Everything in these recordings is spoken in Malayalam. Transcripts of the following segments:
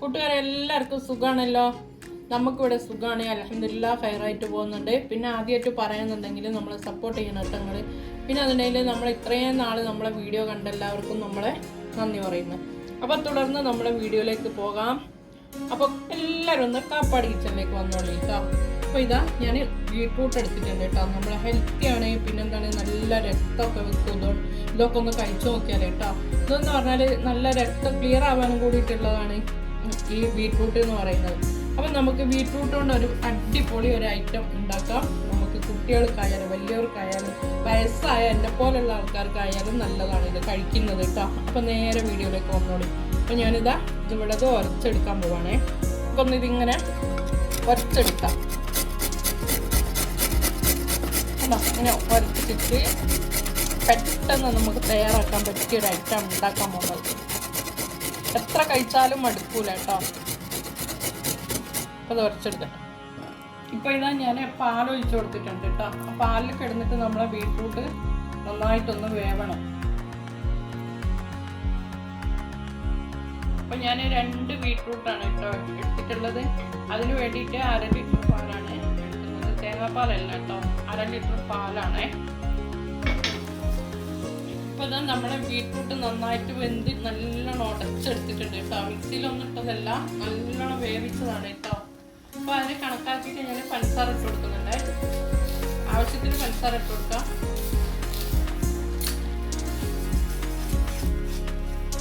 കൂട്ടുകാരെ എല്ലാവർക്കും സുഖമാണല്ലോ നമുക്കിവിടെ സുഖമാണ് അലഹമില്ല ഹയറായിട്ട് പോകുന്നുണ്ട്. പിന്നെ ആദ്യമായിട്ട് പറയുന്നുണ്ടെങ്കിൽ നമ്മളെ സപ്പോർട്ട് ചെയ്യണം കേട്ടോ പിന്നെ അതിനിടയിൽ നമ്മൾ ഇത്രയും നാൾ നമ്മളെ വീഡിയോ കണ്ട എല്ലാവർക്കും നമ്മളെ നന്ദി പറയുന്നു. അപ്പോൾ തുടർന്ന് നമ്മളെ വീഡിയോയിലേക്ക് പോകാം. അപ്പോൾ എല്ലാവരും ഒന്ന് കാപ്പാട് കിച്ചണിലേക്ക് വന്നോളൂ കേട്ടോ അപ്പോൾ ഇതാ ഞാൻ ബീട്രൂട്ട് എടുത്തിട്ടുണ്ട് കേട്ടോ. നമ്മളെ ഹെൽത്തി ആണ്. പിന്നെന്താണ്? നല്ല രക്തമൊക്കെ വെക്കും. ഇതോ- ഇതൊക്കെ ഒന്ന് കഴിച്ചു നോക്കിയാൽ കേട്ടോ. ഇതെന്ന് പറഞ്ഞാൽ നല്ല രക്തം ക്ലിയർ ആവാനും കൂടിയിട്ടുള്ളതാണ് ഈ ബീട്രൂട്ട് എന്ന് പറയുന്നത്. അപ്പം നമുക്ക് ബീട്രൂട്ട് കൊണ്ട് ഒരു അടിപൊളി ഒരു ഐറ്റം ഉണ്ടാക്കാം. നമുക്ക് കുട്ടികൾക്കായാലും വലിയവർക്കായാലും വയസ്സായ എന്നെ പോലുള്ള ആൾക്കാർക്കായാലും നല്ലതാണ് ഇത് കഴിക്കുന്നത് കേട്ടോ. അപ്പം നേരെ വീഡിയോയിലേക്ക് വന്നോളി. അപ്പം ഞാനിതാ ഇതിവിടെ ഇത് ഉരച്ചെടുക്കാൻ പോവാണേ. അപ്പം ഇതിങ്ങനെ ഉരച്ചെടുക്കാം കണ്ടോ? ഇങ്ങനെ ഉരച്ചിട്ട് പെട്ടെന്ന് നമുക്ക് തയ്യാറാക്കാൻ പറ്റിയ ഒരു ഐറ്റം ഉണ്ടാക്കാൻ പോകുന്നത്. എത്ര കഴിച്ചാലും മടുക്കൂല കേട്ടോ. അത് ഉരച്ചെടുക്കട്ടെ ഇപ്പൊ ഇതാ ഞാൻ പാൽ ഒഴിച്ചു കൊടുത്തിട്ടുണ്ട് കേട്ടോ. ആ പാലിൽ കിടന്നിട്ട് നമ്മളെ ബീട്രൂട്ട് നന്നായിട്ടൊന്ന് വേവണം. അപ്പൊ ഞാൻ രണ്ട് ബീട്രൂട്ടാണ് കേട്ടോ എടുത്തിട്ടുള്ളത്. അതിന് വേണ്ടിയിട്ട് അര തേങ്ങാപ്പാലല്ല കേട്ടോ. അര ലിറ്റർ പാലാണ്. ഇപ്പൊ ഇത് നമ്മുടെ ബീട്രൂട്ട് നന്നായിട്ട് വെന്ത് നല്ലോണം ഉടച്ചെടുത്തിട്ടുണ്ട് കേട്ടോ. മിക്സിയിലൊന്നും ഇട്ടതല്ല നല്ലോണം വേവിച്ചതാണ് കേട്ടോ. അപ്പൊ അതിനെ കണക്കാക്കിയിട്ട് ഞാൻ പഞ്ചസാര ഇട്ട് കൊടുക്കുന്നുണ്ട്. ആവശ്യത്തിന് പഞ്ചസാര ഇട്ട് കൊടുക്കാം.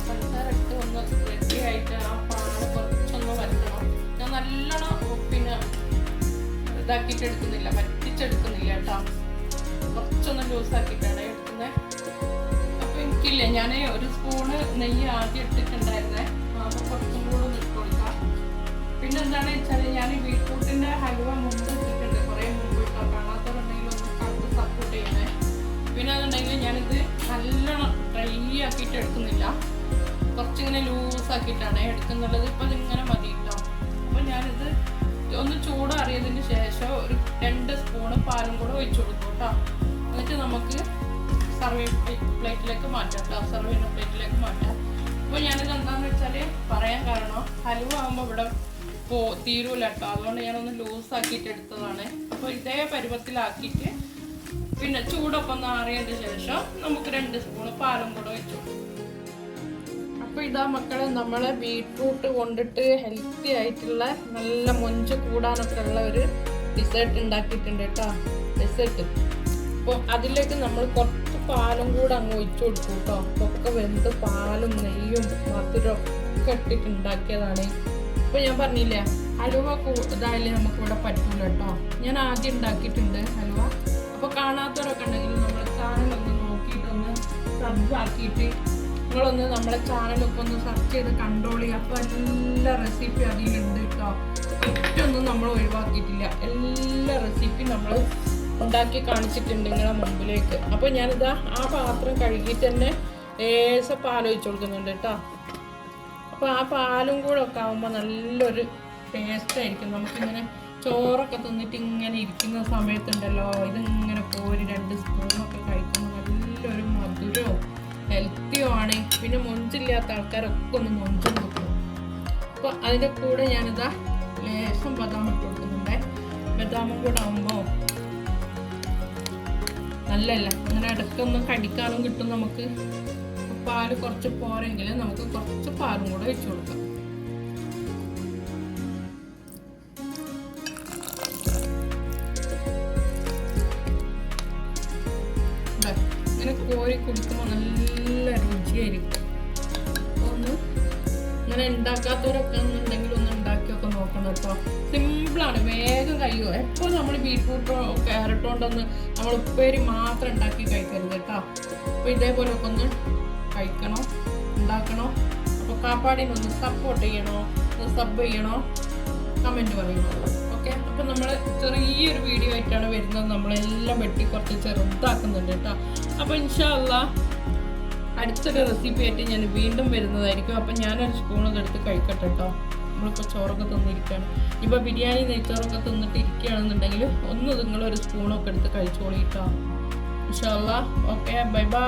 പഞ്ചസാര ഇട്ട് ഒന്ന് റെഡി ആയിട്ട് ആ പാൽ കുറച്ചൊന്ന് വരക്കണം ഞാൻ നല്ലോണം ഇതാക്കിയിട്ട് എടുക്കുന്നില്ല പറ്റിച്ചെടുക്കുന്നില്ല കേട്ടോ. കുറച്ചൊന്ന് ലൂസാക്കിയിട്ടാണ് എടുക്കുന്നത്. അപ്പൊ എനിക്കില്ല ഞാൻ ഒരു സ്പൂണ് നെയ്യ് ആദ്യം ഇട്ടിട്ടുണ്ടായിരുന്നേ അപ്പൊ കുറച്ചും കൂടെ ഒന്ന് കൊടുക്കാം. പിന്നെ എന്താണെന്ന് വെച്ചാൽ ഞാൻ ബീട്രൂട്ടിന്റെ ഹലുവ മുമ്പ് ഇട്ടിട്ടുണ്ട്. കുറേ മുമ്പ് ഇട്ടോ കാണാത്തവരുണ്ടെങ്കിൽ സപ്പോർട്ട് ചെയ്യണേ പിന്നെ അതുണ്ടെങ്കിൽ ഞാനിത് നല്ലോണം ഡ്രൈ ആക്കിയിട്ട് എടുക്കുന്നില്ല കുറച്ചിങ്ങനെ ലൂസ് ആക്കിയിട്ടാണ് എടുക്കുന്നുള്ളത്. ഇപ്പൊ അതിങ്ങനെ മതി. പാലും കൂടെ ഒഴിച്ചു കൊടുക്കും കേട്ടോ. എന്നിട്ട് നമുക്ക് സർവീസ് പ്ലേറ്റിലേക്ക് മാറ്റാം കേട്ടോ. സർവ് ചെയ്യുന്ന പ്ലേറ്റിലേക്ക് മാറ്റാം. അപ്പോൾ ഞാനിത് എന്താണെന്ന് വെച്ചാൽ പറയാൻ കാരണം ഹലുവ ആകുമ്പോൾ ഇവിടെ പോ തീരൂല കേട്ടോ. അതുകൊണ്ട് ഞാനൊന്ന് ലൂസ് ആക്കിയിട്ട് എടുത്തതാണ്. അപ്പോൾ ഇതേ പരുവത്തിലാക്കിയിട്ട് പിന്നെ ചൂടൊപ്പം നാറിയതിന് ശേഷം നമുക്ക് രണ്ട് സ്പൂൺ പാലും കൂടെ വെച്ചു അപ്പോൾ അപ്പൊ ഇതാ മക്കളെ നമ്മളെ ബീട്രൂട്ട് കൊണ്ടിട്ട് ഹെൽത്തി ആയിട്ടുള്ള നല്ല മൊഞ്ച് കൂടാനൊക്കെ ഉള്ള ഒരു ഡിസേർട്ട് ഉണ്ടാക്കിയിട്ടുണ്ട് കേട്ടോ. ഡെസേർട്ട് അപ്പോൾ അതിലേക്ക് നമ്മൾ കുറച്ച് പാലും കൂടെ അങ്ങ് ഒഴിച്ചു കൊടുക്കും കേട്ടോ. ഒക്കെ വെന്ത് പാലും നെയ്യും മധുരം ഒക്കെ ഇട്ടിട്ട് ഉണ്ടാക്കിയതാണ്. അപ്പോൾ ഞാൻ പറഞ്ഞില്ലേ ഹലുവ കൂ- നമുക്കിവിടെ പറ്റൂല കേട്ടോ. ഞാൻ ആദ്യം ഉണ്ടാക്കിയിട്ടുണ്ട് ഹലുവ. അപ്പോൾ കാണാത്തവരൊക്കെ ഉണ്ടെങ്കിൽ നമ്മൾ സാധനം ഒന്ന് നോക്കിയിട്ടൊന്ന് സബ് ആക്കിയിട്ട് നിങ്ങളൊന്ന് നമ്മളെ ചാനലൊക്കെ ഒന്ന് സെർച്ച് ചെയ്ത് കണ്ടോളി അപ്പോൾ എല്ലാ റെസിപ്പി അതിലുണ്ട് കേട്ടോ ഒറ്റൊന്നും നമ്മൾ ഒഴിവാക്കിയിട്ടില്ല. എല്ലാ റെസിപ്പിയും നമ്മൾ ഉണ്ടാക്കി കാണിച്ചിട്ടുണ്ട് നിങ്ങളെ മുമ്പിലേക്ക്. അപ്പോൾ ഞാനിതാ ആ പാത്രം കഴുകിയിട്ട് തന്നെ ലേശം പാലൊഴിച്ച് കൊടുക്കുന്നുണ്ട് കേട്ടോ അപ്പോൾ ആ പാലും കൂടെ ഒക്കെ ആകുമ്പോൾ നല്ലൊരു ടേസ്റ്റ് ആയിരിക്കും. നമുക്കിങ്ങനെ ചോറൊക്കെ തിന്നിട്ട് ഇങ്ങനെ ഇരിക്കുന്ന സമയത്തുണ്ടല്ലോ. ഇതിങ്ങനെ കോരി രണ്ട് സ്പൂണൊക്കെ കഴിക്കുമ്പോൾ നല്ലൊരു മധുരവും ഹെൽത്തിയും ആണ് പിന്നെ മൊഞ്ചില്ലാത്ത ആൾക്കാരൊക്കെ ഒന്ന് മൊഞ്ച് നോക്കും. അപ്പോൾ അതിന്റെ കൂടെ ഞാനിതാ ലേശം ബദാം ഇട്ട് കൊടുക്കുന്നുണ്ട്. ബദാമും കൂടെ ആകുമ്പോൾ നല്ലല്ല അങ്ങനെ ഇടയ്ക്കൊന്നും കടിക്കാനും കിട്ടും നമുക്ക്. പാൽ കുറച്ച് പോരെങ്കിൽ നമുക്ക് കുറച്ച് പാലും കൂടെ വെച്ച് കൊടുക്കാം. കോരി കുടിക്കുമ്പോൾ നല്ല രുചിയായിരിക്കും. ഒന്ന് ഇങ്ങനെ ഉണ്ടാക്കാത്തവരൊക്കെ ഉണ്ടെങ്കിൽ ഒന്ന് ഉണ്ടാക്കിയൊക്കെ നോക്കണം കേട്ടോ സിമ്പിളാണ് വേഗം കഴിയുമോ എപ്പോൾ നമ്മൾ ബീറ്റ്റൂട്ടോ ക്യാരറ്റോ കൊണ്ടൊന്ന് നമ്മൾ ഉപ്പേരി മാത്രം ഉണ്ടാക്കി കഴിക്കരുത് കേട്ടോ അപ്പോൾ ഇതേപോലെയൊക്കെ ഒന്ന് കഴിക്കണോ ഉണ്ടാക്കണോ അപ്പോൾ കാപ്പാടിനൊന്ന് സപ്പോർട്ട് ചെയ്യണോ? സബ് ചെയ്യണോ? കമന്റ് പറയണോ ഓക്കെ അപ്പോൾ നമ്മൾ ചെറിയൊരു വീഡിയോ ആയിട്ടാണ് വരുന്നത്. നമ്മളെല്ലാം വെട്ടി കുറച്ച് ചെറുതാക്കുന്നുണ്ട് കേട്ടോ. അപ്പോൾ ഇൻഷാല്ല അടുത്തൊരു റെസിപ്പി ആയിട്ട് ഞാൻ വീണ്ടും വരുന്നതായിരിക്കും. അപ്പം ഞാനൊരു സ്പൂണൊക്കെ എടുത്ത് കഴിക്കട്ടെ കേട്ടോ. നമ്മളിപ്പോൾ ചോറൊക്കെ തിന്നിരിക്കുകയാണ്. ഇപ്പോൾ ബിരിയാണി നെയ്ച്ചോറൊക്കെ തിന്നിട്ട് ഇരിക്കുകയാണെന്നുണ്ടെങ്കിൽ ഒന്ന് നിങ്ങളൊരു സ്പൂണൊക്കെ എടുത്ത് കഴിച്ചോളിട്ടോ ഇൻഷാല്ല ഓക്കെ ബൈ ബൈ